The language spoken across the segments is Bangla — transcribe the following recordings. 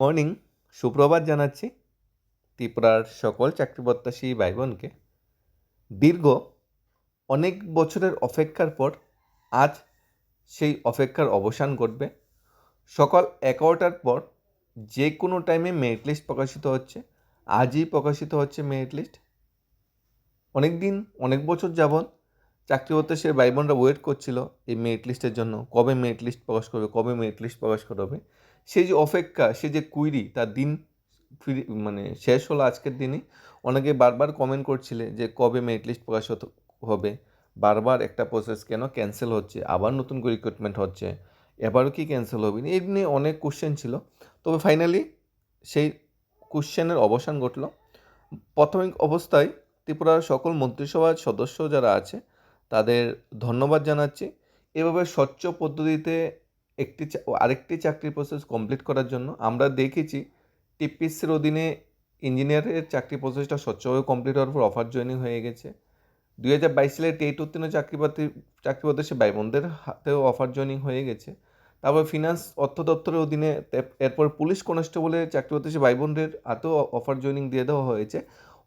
মর্নিং সুপ্রভাত জানাচ্ছি ত্রিপুরার সকল চাকরি প্রত্যাশী ভাই বোনকে দীর্ঘ অনেক বছরের অপেক্ষার পর আজ সেই অপেক্ষার অবসান ঘটবে। সকাল এগারোটার পর যে কোনো টাইমে মেরিট লিস্ট প্রকাশিত হচ্ছে, আজই প্রকাশিত হচ্ছে মেরিট লিস্ট অনেক দিন অনেক বছর যাবৎ চাকরি প্রত্যাশীর ভাই বোনরা ওয়েট করছিল এই মেরিট লিস্টের জন্য, কবে মেরিট লিস্ট প্রকাশ করবে, কবে মেরিট লিস্ট প্রকাশ করবে সেই যে অপেক্ষা, সে যে কুইরি তার দিন ফিরে মানে শেষ হলো আজকের দিনে। অনেকে বারবার কমেন্ট করছিলে যে কবে মেরিট লিস্ট প্রকাশ হবে। বারবার একটা প্রসেস কেন ক্যান্সেল হচ্ছে? আবার নতুন করে রিক্রুটমেন্ট হচ্ছে। এবারও কি ক্যান্সেল হবে? এই নিয়ে অনেক কোশ্চেন ছিল। তবে ফাইনালি সেই কোশ্চেনের অবসান ঘটল। প্রাথমিক অবস্থায় ত্রিপুরার সকল মন্ত্রিসভার সদস্য যারা আছে, তাদের ধন্যবাদ জানাচ্ছি। এভাবে স্বচ্ছ পদ্ধতিতে একটি আরেকটি চাকরির প্রসেস কমপ্লিট করার জন্য আমরা দেখেছি টিপিসির অধীনে ইঞ্জিনিয়ারের চাকরি প্রসেসটা স্বচ্ছভাবে কমপ্লিট হওয়ার পর অফার জয়েনিং হয়ে গেছে। দুই হাজার বাইশ সালে টেট উত্তীর্ণ চাকরি প্রার্থী চাকরি প্রত্যাশী ভাই বোনদের হাতেও অফার জয়েনিং হয়ে গেছে। তারপর ফিনান্স অর্থ দপ্তরের অধীনে এরপর পুলিশ কনস্টেবলের চাকরি প্রত্যাশী ভাই বোনদের হাতেও অফার জয়েনিং দিয়ে দেওয়া হয়েছে।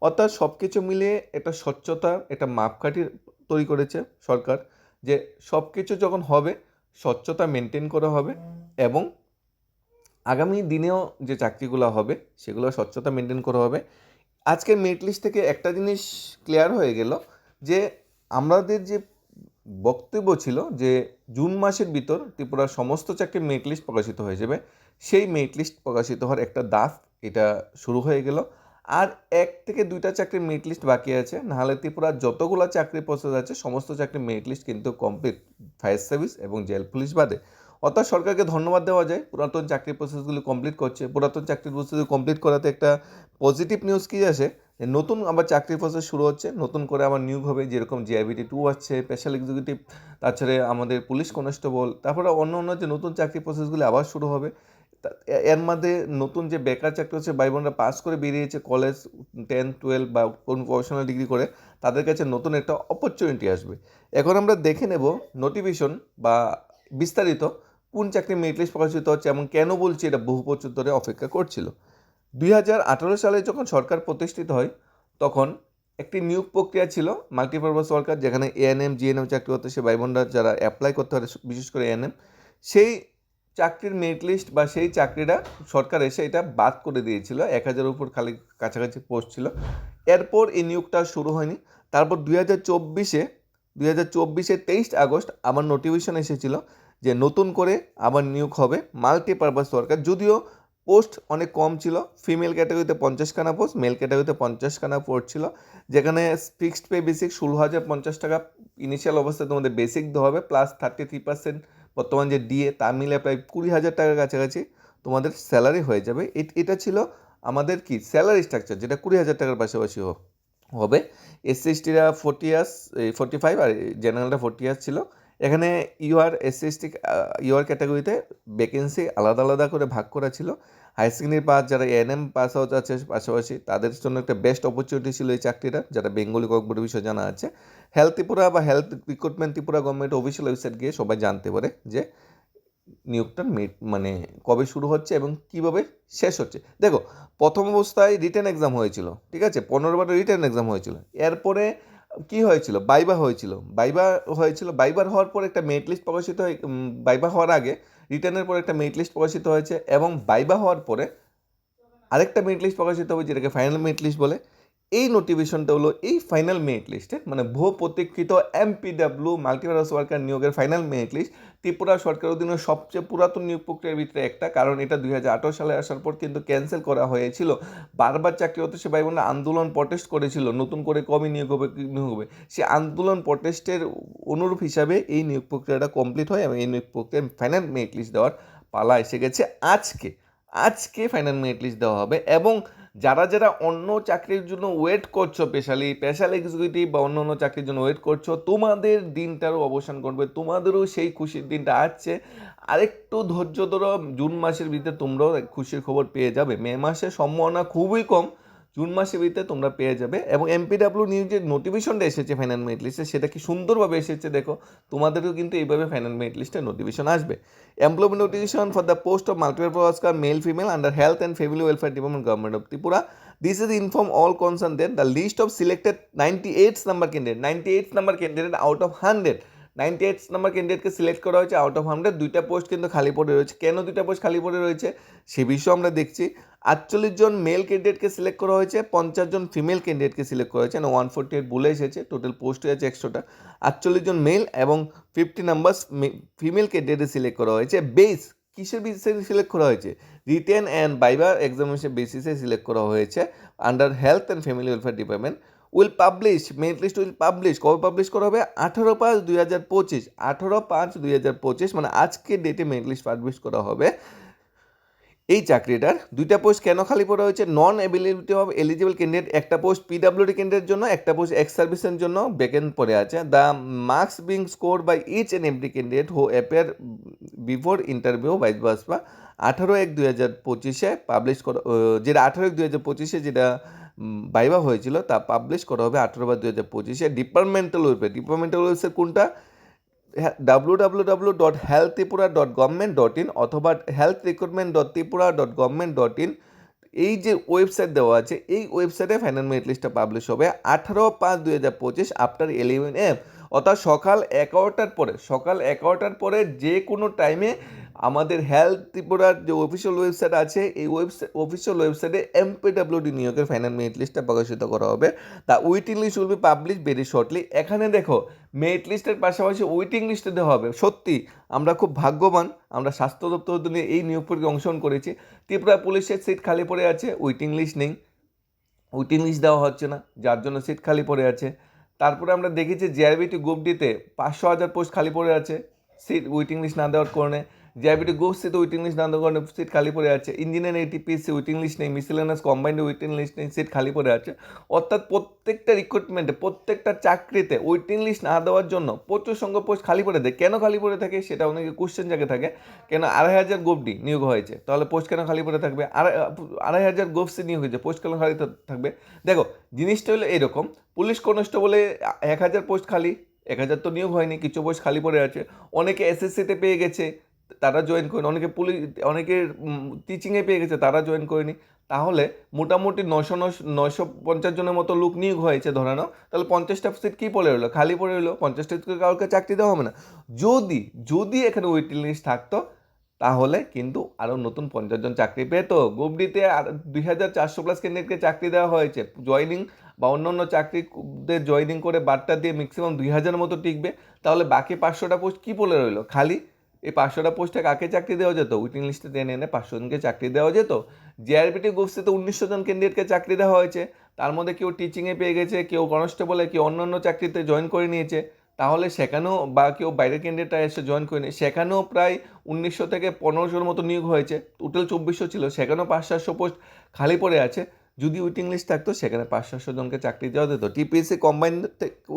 অর্থাৎ সব কিছু মিলিয়ে একটা স্বচ্ছতা একটা মাপকাঠি তৈরি করেছে সরকার যে সব কিছু যখন হবে স্বচ্ছতা মেনটেন করা হবে এবং আগামী দিনেও যে চাকরিগুলো হবে, সেগুলো স্বচ্ছতা মেনটেন করা হবে। আজকের মেরিট লিস্ট থেকে একটা জিনিস ক্লিয়ার হয়ে গেল যে আমাদের যে বক্তব্য ছিল যে জুন মাসের ভিতর ত্রিপুরার সমস্ত চাকরির মেরিট লিস্ট প্রকাশিত হয়ে যাবে, সেই মেরিট লিস্ট প্রকাশিত হওয়ার একটা দাফ এটা শুরু হয়ে গেল। আর এক থেকে দুইটা চাকরির মেরিট লিস্ট বাকি আছে। নাহলে ত্রিপুরার যতগুলো চাকরি প্রসেস আছে, সমস্ত চাকরির মেরিট লিস্ট কিন্তু কমপ্লিট ফায়ার সার্ভিস এবং জেল পুলিশ বাদে। অর্থাৎ সরকারকে ধন্যবাদ দেওয়া যায়। পুরাতন চাকরির প্রসেসগুলি কমপ্লিট করছে। পুরাতন চাকরির প্রসেস কমপ্লিট করাতে একটা পজিটিভ নিউজ কী আছে যে নতুন আবার চাকরির প্রসেস শুরু হচ্ছে। নতুন করে আবার নিয়োগ হবে যেরকম জিআইবিটি টু আসছে স্পেশাল এক্সিকিউটিভ তাছাড়া আমাদের পুলিশ কনস্টেবল তারপরে অন্য অন্য যে নতুন চাকরি প্রসেসগুলি আবার শুরু হবে। এর মধ্যে নতুন যে বেকার চাকরি হচ্ছে, ভাই বোনরা পাস করে বেরিয়েছে কলেজ টেন টুয়েলভ বা কোন প্রফেশনাল ডিগ্রি করে, তাদের কাছে নতুন একটা অপরচুনিটি আসবে। এখন আমরা দেখে নেব নোটিফিকেশন বা বিস্তারিত কোন চাকরি মেরিট লিস্ট প্রকাশিত হচ্ছে এবং কেন বলছি এটা বহু বছর ধরে অপেক্ষা করছিল। দুই হাজার আঠারো সালে যখন সরকার প্রতিষ্ঠিত হয়, তখন একটি নিয়োগ প্রক্রিয়া ছিল মাল্টিপারপাস ওয়ার্কার যেখানে এএনএম জিএনএম চাকরি হতে সে ভাই বোনরা যারা অ্যাপ্লাই করতে পারে, বিশেষ করে এএনএম সেই চাকরির মেরিট লিস্ট বা সেই চাকরিটা সরকার এসে এটা বাদ করে দিয়েছিল, এক হাজারের উপর খালি কাছাকাছি পোস্ট ছিল। এরপর এই নিয়োগটা শুরু হয়নি। তারপর দুই হাজার চব্বিশে, দুই হাজার চব্বিশে তেইশ আগস্ট আমার নোটিফিকেশন এসেছিল যে নতুন করে আবার নিয়োগ হবে মাল্টিপারপাস ওয়ার্কার যদিও পোস্ট অনেক কম ছিল ফিমেল ক্যাটাগরিতে পঞ্চাশখানা পোস্ট মেল ক্যাটাগরিতে পঞ্চাশখানা পোস্ট ছিল, যেখানে ফিক্সড পে বেসিক ষোলো হাজার পঞ্চাশ টাকা ইনিশিয়াল অবস্থায় তোমাদের বেসিক দেওয়া হবে প্লাস থার্টি থ্রি পার্সেন্ট বর্তমান যে ডিএ তা মিলে প্রায় কুড়ি হাজার টাকার কাছাকাছি তোমাদের স্যালারি হয়ে যাবে। এট- ছিল আমাদের কি? স্যালারি স্ট্রাকচার যেটা কুড়ি হাজার টাকার পাশাপাশি হবে। এসসি এসটিরা ফোর্টি ইয়ার্স ফোর্টি ফাইভ আর জেনারেলটা ফোর্টি ইয়ার্স ছিল। এখানে ইউআর এসসি এসটি ইউআর ক্যাটাগরিতে ভ্যাকেন্সি আলাদা আলাদা করে ভাগ করা ছিল। হায়ার সেকেন্ডারি পাস যারা এএনএম পাস আউট আছে পাশাপাশি, তাদের জন্য একটা বেস্ট অপরচুনিটি ছিল এই চাকরিটা যারা বেঙ্গলি কয়েকবার বিষয়ে জানা আছে। হেলথ ত্রিপুরা বা health recruitment Tripura government official website গিয়ে সবাই জানতে পারে যে নিয়োগটা মানে কবে শুরু হচ্ছে এবং কীভাবে শেষ হচ্ছে। দেখো, প্রথম অবস্থায় রিটেন এক্সাম হয়েছিল, ঠিক আছে? পনেরো বারে রিটেন এক্সাম হয়েছিল। এরপরে কি হয়েছিল? বাইবা হয়েছিল। বাইবা হয়েছিল। বাইবার হওয়ার পর একটা মেরিট লিস্ট প্রকাশিত হয় বাইবা হওয়ার আগে রিটার্নের পরে একটা মেরিট লিস্ট প্রকাশিত হয়েছে এবং বাইবা হওয়ার পরে আরেকটা মেরিট লিস্ট প্রকাশিত হবে যেটাকে ফাইনাল মেরিট লিস্ট বলে। এই নোটিফিকেশনটা হলো এই ফাইনাল মেরিট লিস্টে মানে বহু প্রতীক্ষিত এমপিডাব্লিউ মাল্টিভার্স ওয়ার্কার নিয়োগের ফাইনাল মেরিট লিস্ট ত্রিপুরা সরকার অধীনে সবচেয়ে পুরাতন নিয়োগ প্রক্রিয়ার ভিতরে একটা, কারণ এটা দুই হাজার আঠারো সালে আসার পর কিন্তু ক্যান্সেল করা হয়েছিল। বারবার চাকরি হতে সে ভাই আন্দোলন প্রটেস্ট করেছিল, নতুন করে কবে নিয়োগ হবে নিয়োগ হবে? সে আন্দোলন প্রটেস্টের অনুরূপ হিসাবে এই নিয়োগ প্রক্রিয়াটা কমপ্লিট হয় এবং এই নিয়োগ প্রক্রিয়া ফাইনাল মেরিট লিস্ট দেওয়ার পালা এসে গেছে। আজকে আজকে ফাইনাল মেরিট লিস্ট দেওয়া হবে এবং যারা যারা অন্য চাকরির জন্য ওয়েট করছ স্পেশালি স্পেশাল এক্সিকিউটিভ বা অন্য অন্য চাকরির জন্য ওয়েট করছ, তোমাদের দিনটারও অবসান করবে তোমাদেরও সেই খুশির দিনটা আসছে। আরেকটু ধৈর্য ধরো, জুন মাসের ভিতরে তোমরাও খুশির খবর পেয়ে যাবে। মে মাসে সম্ভাবনা খুবই কম জুন মাসের ভিতরে তোমরা পেয়ে যাবে। এবং এমপিডাব্লিউ নিউজের নোটিফিকেশনটা এসেছে ফাইনাল মেরিট লিস্টে সেটা কি সুন্দরভাবে এসেছে দেখো তোমাদেরও কিন্তু এইভাবে ফাইনাল মেরিট লিস্টে নোটিফিকেশন আসবে। Employment notification for the post of multiple purpose worker male female under health and family welfare department government of Tripura this is inform all concern then the list of selected ninety eight number candidate ninety eight number candidate out of hundred ninety eight number ক্যান্ডিডেটকে select করা হয়েছে আউট অফ হান্ড্রেড দুইটা পোস্ট কিন্তু খালি পড়ে রয়েছে। কেন দুইটা পোস্ট খালি পড়ে রয়েছে? সে বিষয়ে আমরা দেখছি। আটচল্লিশ জন মেল ক্যান্ডিডেটকে সিলেক্ট করা হয়েছে, পঞ্চাশ জন ফিমেল ক্যান্ডিডেটকে সিলেক্ট করা হয়েছে। ওয়ান ফোর্টি এইট বলে এসেছে টোটাল পোস্ট হয়েছে একশোটা। আটচল্লিশ জন মেল এবং fifty numbers female candidate select করা হয়েছে। বেস কিসের বেসিসে সিলেক্ট করা হয়েছে? রিটেন অ্যান্ড বাইবার এক্সামিনেশন বেসিসে সিলেক্ট করা হয়েছে। Under health and family welfare department will publish merit list will publish কবে পাবলিশ করা হবে? আঠারো পাঁচ দুই হাজার পঁচিশ। আঠারো পাঁচ দুই হাজার পঁচিশ মানে আজকে ডেটে মেরিট লিস্ট পাবলিশ করা হবে। এই চাকরিটার দুইটা পোস্ট কেন খালি পড়া হয়েছে? Non ability of eligible candidate একটা পোস্ট পিডাব্লিউডি ক্যান্ডিডেট জন্য, একটা পোস্ট এক্স সার্ভিসের জন্য ভ্যাকেন্ট পড়ে আছে। The marks being score by each and every candidate who appear before interview বাইশ বাসপা আঠারো এক দুই হাজার পঁচিশে পাবলিশ করা যেটা আঠারো এক দুই হাজার পঁচিশে যেটা বাইবা হয়েছিল, তা পাবলিশ করা হবে আঠেরো বা দু হাজার পঁচিশে। ডিপার্টমেন্টাল ওয়েবসাইট ডিপার্টমেন্টাল ওয়েবসাইট কোনটা? W W W dot health Tripura dot government dot in অথবা health recruitment dot Tripura dot government dot in এই যে ওয়েবসাইট দেওয়া আছে, এই ওয়েবসাইটে ফাইনাল মেরিট লিস্টটা পাবলিশ হবে আঠারো পাঁচ দু হাজার পঁচিশ আফটার ইলেভেন এম অর্থাৎ সকাল এগারোটার পরে, সকাল এগারোটার পরে যে কোনো টাইমে আমাদের হেলথ ত্রিপুরার যে অফিসিয়াল ওয়েবসাইট আছে, এই ওয়েবসাইট অফিসিয়াল ওয়েবসাইটে এমপিডাব্লিউডি নিয়োগের ফাইনাল মেরিট লিস্টটা প্রকাশিত করা হবে। তা waiting list will be publish very shortly এখানে দেখো মেরিট লিস্টের পাশাপাশি ওয়েটিং লিস্টে দেওয়া হবে। সত্যি, আমরা খুব ভাগ্যবান, আমরা স্বাস্থ্য দপ্তর নিয়ে এই নিয়োগ পরীক্ষা অংশগ্রহণ করেছি। ত্রিপুরা পুলিশের সিট খালি পড়ে আছে ওয়েটিং লিস্ট নেই। ওয়েটিং লিস্ট দেওয়া হচ্ছে না, যার জন্য সিট খালি পড়ে আছে। তারপরে আমরা দেখেছি জিআরবিটি গ্রুপ ডিতে পাঁচশো হাজার পোস্ট খালি পড়ে আছে। সিট ওয়েটিং লিস্ট না দেওয়ার কারণে। জিআরবিটি গ্রুপ সিতে ওয়েটিং লিস্ট না দেওয়ার কারণে সিট খালি পড়ে আছে ইঞ্জিনিয়ার এটিপিসি ওয়েটিং লিস্ট নেই মিসেলেনাস কম্বাইন্ড ওয়েটিং লিস্ট নেই সিট খালি পড়ে আছে অর্থাৎ প্রত্যেকটা রিক্রুটমেন্টে প্রত্যেকটা চাকরিতে ওয়েটিং লিস্ট না দেওয়ার জন্য প্রচুর সংখ্যক পোস্ট খালি পড়ে দেয় কেন খালি পড়ে থাকে সেটা অনেকে কোশ্চেন জায়গা থাকে কেন আড়াই হাজার গোপডি নিয়োগ হয়েছে তাহলে পোস্ট কেন খালি পড়ে থাকবে আড়াই আড়াই হাজার গোপসি নিয়োগ হয়েছে পোস্ট কেন খালি থাকবে দেখো জিনিসটা হলো এরকম পুলিশ কনস্টেবলে এক হাজার পোস্ট খালি এক হাজার তো নিয়োগ হয়নি কিছু পোস্ট খালি পড়ে আছে অনেকে এসএসসিতে পেয়ে গেছে তারা জয়েন করেনি। অনেকে পুলিশ, অনেকে টিচিংয়ে পেয়ে গেছে, তারা জয়েন করেনি। তাহলে মোটামুটি নশো নশো নশো পঞ্চাশ জনের মতো লোক নিয়োগ হয়েছে ধরানো তাহলে পঞ্চাশটা সিট কী পড়ে রইল? খালি পড়ে রইল? পঞ্চাশটা সিট কাউকে চাকরি দেওয়া হবে না। যদি যদি এখানে ওয়েটিং লিস্ট থাকতো, তাহলে কিন্তু আরও নতুন পঞ্চাশ জন চাকরি পেতো। গুবডিতে আর দুই হাজার চারশো প্লাস ক্যান্ডিডেটকে চাকরি দেওয়া হয়েছে। জয়নিং বা অন্য অন্য চাকরিদের জয়নিং করে বার্তা দিয়ে ম্যাক্সিমাম দুই হাজারের মতো টিকবে। তাহলে বাকি পাঁচশোটা পোস্ট কী পড়ে রইল? খালি এই পাঁচশোটা পোস্টে কাকে চাকরি দেওয়া যেত? ওয়েটিং লিস্টে টেনে এনে পাঁচশো জনকে চাকরি দেওয়া যেত। জিআরবিটি গ্রুপসে তো উনিশশো জন ক্যান্ডিডেটকে চাকরি দেওয়া হয়েছে। তার মধ্যে কেউ টিচিংয়ে পেয়ে গেছে, কেউ কনস্টেবলে কেউ অন্য অন্য চাকরিতে জয়েন করে নিয়েছে। তাহলে সেখানেও বা কেউ বাইরের ক্যান্ডিডেটরা এসে জয়েন করে নিয়ে, সেখানেও প্রায় উনিশশো থেকে পনেরোশোর মতো নিয়োগ হয়েছে। টোটাল চব্বিশশো ছিল, সেখানেও পাঁচ সাতশো পোস্ট খালি পড়ে আছে। যদি ওয়েটিং লিস্ট থাকতো, সেখানে পাঁচ সাতশো জনকে চাকরি দেওয়া যেত। টিপিএসসি কম্বাইন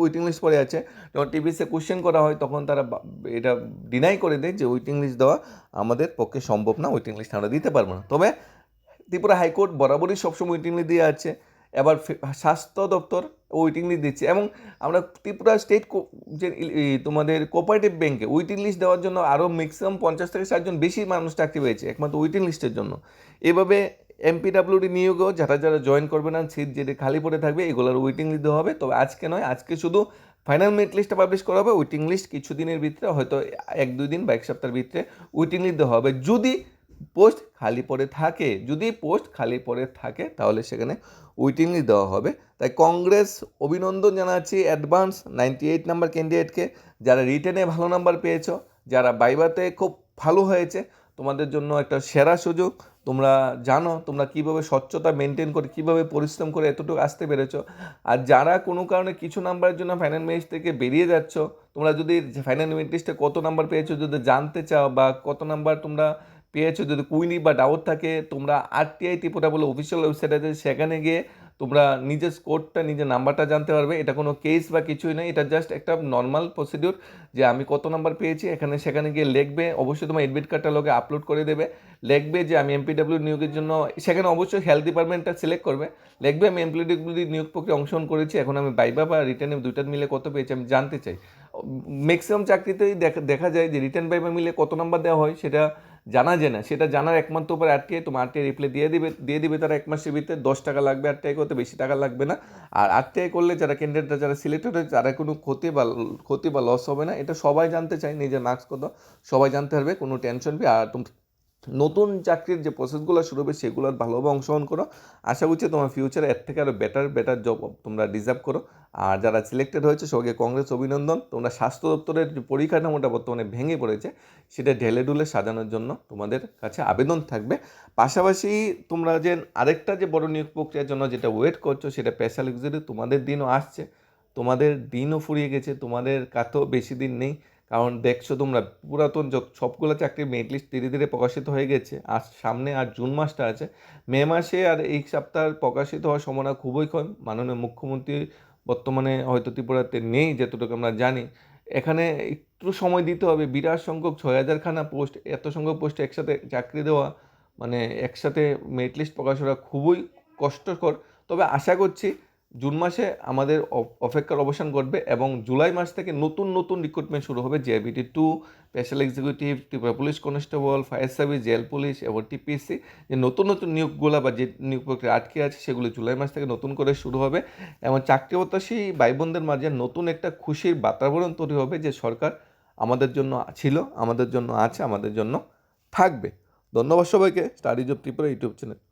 ওয়েটিং লিস্ট পড়ে আছে। যখন টিপিএসসি কোশ্চেন করা হয়, তখন তারা এটা ডিনাই করে দেয় যে ওয়েটিং লিস্ট দেওয়া আমাদের পক্ষে সম্ভব না ওয়েটিং লিস্ট আমরা দিতে পারব না। তবে ত্রিপুরা হাইকোর্ট বরাবরই সবসময় ওয়েটিং লিস্ট দিয়ে আছে। এবার স্বাস্থ্য দপ্তর ওয়েটিং লিস্ট দিচ্ছে। এবং আমরা ত্রিপুরা স্টেট যে তোমাদের কোঅপারেটিভ ব্যাংকে ওয়েটিং লিস্ট দেওয়ার জন্য আরও ম্যাক্সিমাম পঞ্চাশ থেকে ষাটজন বেশি মানুষ চাকরি পেয়েছে, একমাত্র ওয়েটিং লিস্টের জন্য। এভাবে এমপিডাব্লিউডি নিয়োগও যারা যারা জয়েন করবে না সিট যেটা খালি পড়ে থাকবে, এগুলোর ওয়েটিং লিস্ট দেওয়া হবে। তবে আজকে নয়, আজকে শুধু ফাইনাল মেরিট লিস্টটা পাবলিশ করা হবে ওয়েটিং লিস্ট কিছুদিনের ভিতরে, হয়তো এক দুই দিন বা এক সপ্তাহের ভিতরে ওয়েটিং লিস্ট দেওয়া হবে। যদি পোস্ট খালি পড়ে থাকে, যদি পোস্ট খালি পড়ে থাকে, তাহলে সেখানে ওয়েটিং লিস্ট দেওয়া হবে। তাই কংগ্রেস অভিনন্দন জানাচ্ছি অ্যাডভান্স নাইনটি এইট নাম্বার ক্যান্ডিডেটকে যারা রিটেনে ভালো নাম্বার পেয়েছ, যারা বাইবাতে খুব ভালো হয়েছে তোমাদের জন্য একটা সেরা সুযোগ। তোমরা জানো, তোমরা কীভাবে স্বচ্ছতা মেনটেন করে, কীভাবে পরিশ্রম করে এতটুকু আসতে পেরেছ। আর যারা কোনো কারণে কিছু নাম্বারের জন্য ফাইনাল মেরিট থেকে বেরিয়ে যাচ্ছ, তোমরা যদি ফাইনাল লিস্টে কত নাম্বার পেয়েছ যদি জানতে চাও বা কত নাম্বার তোমরা পেয়েছ যদি কুইনি বা ডাউট থাকে, তোমরা আরটিআই ত্রিপুরা বলে অফিসিয়াল ওয়েবসাইট আছে। সেখানে গিয়ে তোমরা নিজের স্কোরটা নিজের নাম্বারটা জানতে পারবে। এটা কোনো কেস বা কিছুই নয়। এটা জাস্ট একটা নর্মাল প্রসিডিউর যে আমি কত নাম্বার পেয়েছি, এখানে সেখানে গিয়ে লিখবে। অবশ্যই তোমার এডমিট কার্ডটা লোকে আপলোড করে দেবে। লিখবে যে আমি এমপিডাব্লিউ নিয়োগের জন্য, সেখানে অবশ্যই হেলথ ডিপার্টমেন্টটা সিলেক্ট করবে। লিখবে, আমি এমপিডাব্লিউ নিয়োগ প্রক্রিয়া অংশগ্রহণ করেছি। এখন আমি বাইবা বা রিটার্নে দুইটার মিলে কত পেয়েছি, আমি জানতে চাই। ম্যাক্সিমাম চাকরিতেই দেখা দেখা যায় যে রিটার্ন বাইবা মিলে কত নাম্বার দেওয়া হয়, সেটা জানা যায় না। সেটা জানার একমাত্র উপর আটকে তোমার আটকে রিপ্লাই দিয়ে দিবে দিয়ে দিবে তারা এক মাসের ভিতরে দশ টাকা লাগবে আটটায় করতে বেশি টাকা লাগবে না। আর আটটায় করলে যারা ক্যান্ডিডেটরা যারা সিলেক্টেড হয়েছে, তারা কোনো ক্ষতি বা ক্ষতি বা লস হবে না। এটা সবাই জানতে চায়, নিজের মার্কস কত। সবাই জানতে পারবে, কোনো টেনশন ফি আর তুমি নতুন চাকরির যে প্রসেসগুলো শুরু হবে, সেগুলোর ভালোভাবে অংশগ্রহণ করো। আশা করছি তোমার ফিউচারে এর থেকে আরও বেটার বেটার জব তোমরা ডিজার্ভ করো। আর যারা সিলেক্টেড হয়েছে সবাইকে কংগ্রেস অভিনন্দন। তোমরা স্বাস্থ্য দপ্তরের যে পরিকাঠামোটা বর্তমানে ভেঙে পড়েছে, সেটা ঢেলে ঢুলে সাজানোর জন্য তোমাদের কাছে আবেদন থাকবে। পাশাপাশি তোমরা যে আরেকটা যে বড় নিয়োগ প্রক্রিয়ার জন্য যেটা ওয়েট করছ, সেটা স্পেশাল এক্সিকিউটিভ তোমাদের দিনও আসছে। তোমাদের দিনও ফুরিয়ে গেছে, তোমাদের কাছেও বেশি দিন নেই। কারণ দেখছ তোমরা, পুরাতন সবগুলো চাকরির মেরিট লিস্ট ধীরে ধীরে প্রকাশিত হয়ে গেছে। আর সামনে আর জুন মাসটা আছে। মে মাসে আর এই সপ্তাহ প্রকাশিত হওয়ার সম্ভাবনা খুবই কম। মাননীয় মুখ্যমন্ত্রী বর্তমানে হয়তো ত্রিপুরাতে নেই, যতটুকু আমরা জানি। এখানে একটু সময় দিতে হবে। বিরাট সংখ্যক ছয় হাজারখানা পোস্ট, এত সংখ্যক পোস্ট একসাথে চাকরি দেওয়া মানে একসাথে মেরিট লিস্ট প্রকাশ করা খুবই কষ্টকর। তবে আশা করছি জুন মাসে আমাদের অপ- অপেক্ষার অবসান ঘটবে এবং জুলাই মাস থেকে নতুন নতুন রিক্রুটমেন্ট শুরু হবে। JRBT two special executive Tripura police constable fire service jail police এবং টিপিএসসি যে নতুন নতুন নিয়োগগুলো বা যে নিয়োগ প্রক্রিয়া আটকে আছে, সেগুলো জুলাই মাস থেকে নতুন করে শুরু হবে। এবং চাকরি প্রত্যাশী ভাই বোনদের মাঝে নতুন একটা খুশির বাতাবরণ তৈরি হবে যে সরকার আমাদের জন্য ছিল, আমাদের জন্য আছে, আমাদের জন্য থাকবে। ধন্যবাদ সবাইকে। Studies of Tripura YouTube channel